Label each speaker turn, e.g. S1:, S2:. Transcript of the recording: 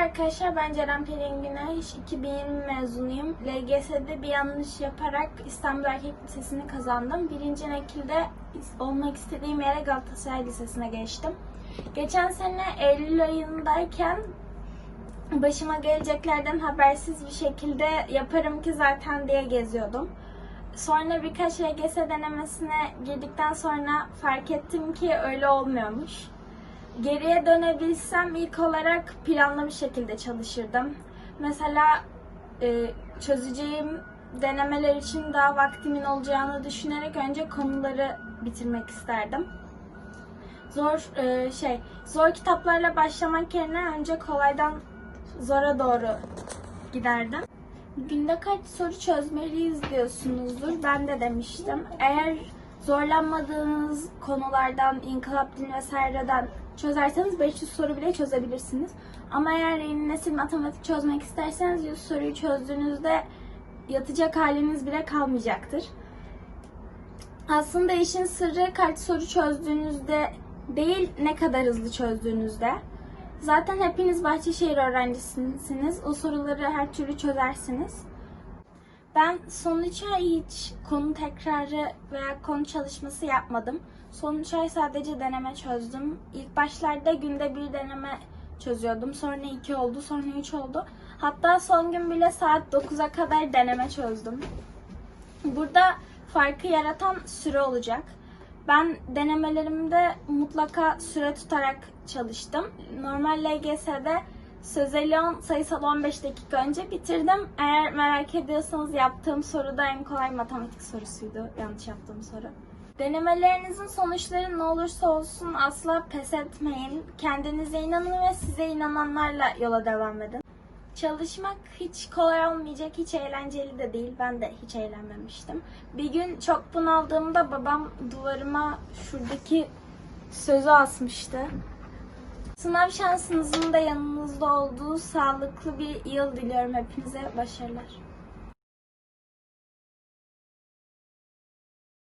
S1: arkadaşlar ben Ceren Pelin Güneş 2020 mezunuyum. LGS'de bir yanlış yaparak İstanbul Erkek Lisesi'ni kazandım. Birinci nekilde olmak istediğim yere Galatasaray Lisesi'ne geçtim. Geçen sene Eylül ayındayken başıma geleceklerden habersiz bir şekilde yaparım ki zaten diye geziyordum. Sonra birkaç LGS denemesine girdikten sonra fark ettim ki öyle olmuyormuş. Geriye dönebilsem ilk olarak planlı şekilde çalışırdım. Mesela e, çözeceğim denemeler için daha vaktimin olacağını düşünerek önce konuları bitirmek isterdim. Zor e, şey, zor kitaplarla başlamak yerine önce kolaydan zora doğru giderdim. Günde kaç soru çözmeliyiz diyorsunuzdur. Ben de demiştim. Eğer zorlanmadığınız konulardan, inkılap dili vesaireden çözerseniz 500 soru bile çözebilirsiniz. Ama eğer yeni nesil matematik çözmek isterseniz 100 soruyu çözdüğünüzde yatacak haliniz bile kalmayacaktır. Aslında işin sırrı kaç soru çözdüğünüzde değil ne kadar hızlı çözdüğünüzde. Zaten hepiniz Bahçeşehir öğrencisiniz. O soruları her türlü çözersiniz. Ben son 3 ay hiç konu tekrarı veya konu çalışması yapmadım. Son 3 ay sadece deneme çözdüm. İlk başlarda günde bir deneme çözüyordum. Sonra 2 oldu, sonra 3 oldu. Hatta son gün bile saat 9'a kadar deneme çözdüm. Burada farkı yaratan süre olacak. Ben denemelerimde mutlaka süre tutarak çalıştım. Normal LGS'de sözeli 10, sayısal 15 dakika önce bitirdim. Eğer merak ediyorsanız yaptığım soru da en kolay matematik sorusuydu. Yanlış yaptığım soru. Denemelerinizin sonuçları ne olursa olsun asla pes etmeyin. Kendinize inanın ve size inananlarla yola devam edin. Çalışmak hiç kolay olmayacak, hiç eğlenceli de değil. Ben de hiç eğlenmemiştim. Bir gün çok bunaldığımda babam duvarıma şuradaki sözü asmıştı. Sınav şansınızın da yanınızda olduğu sağlıklı bir yıl diliyorum hepinize. Başarılar.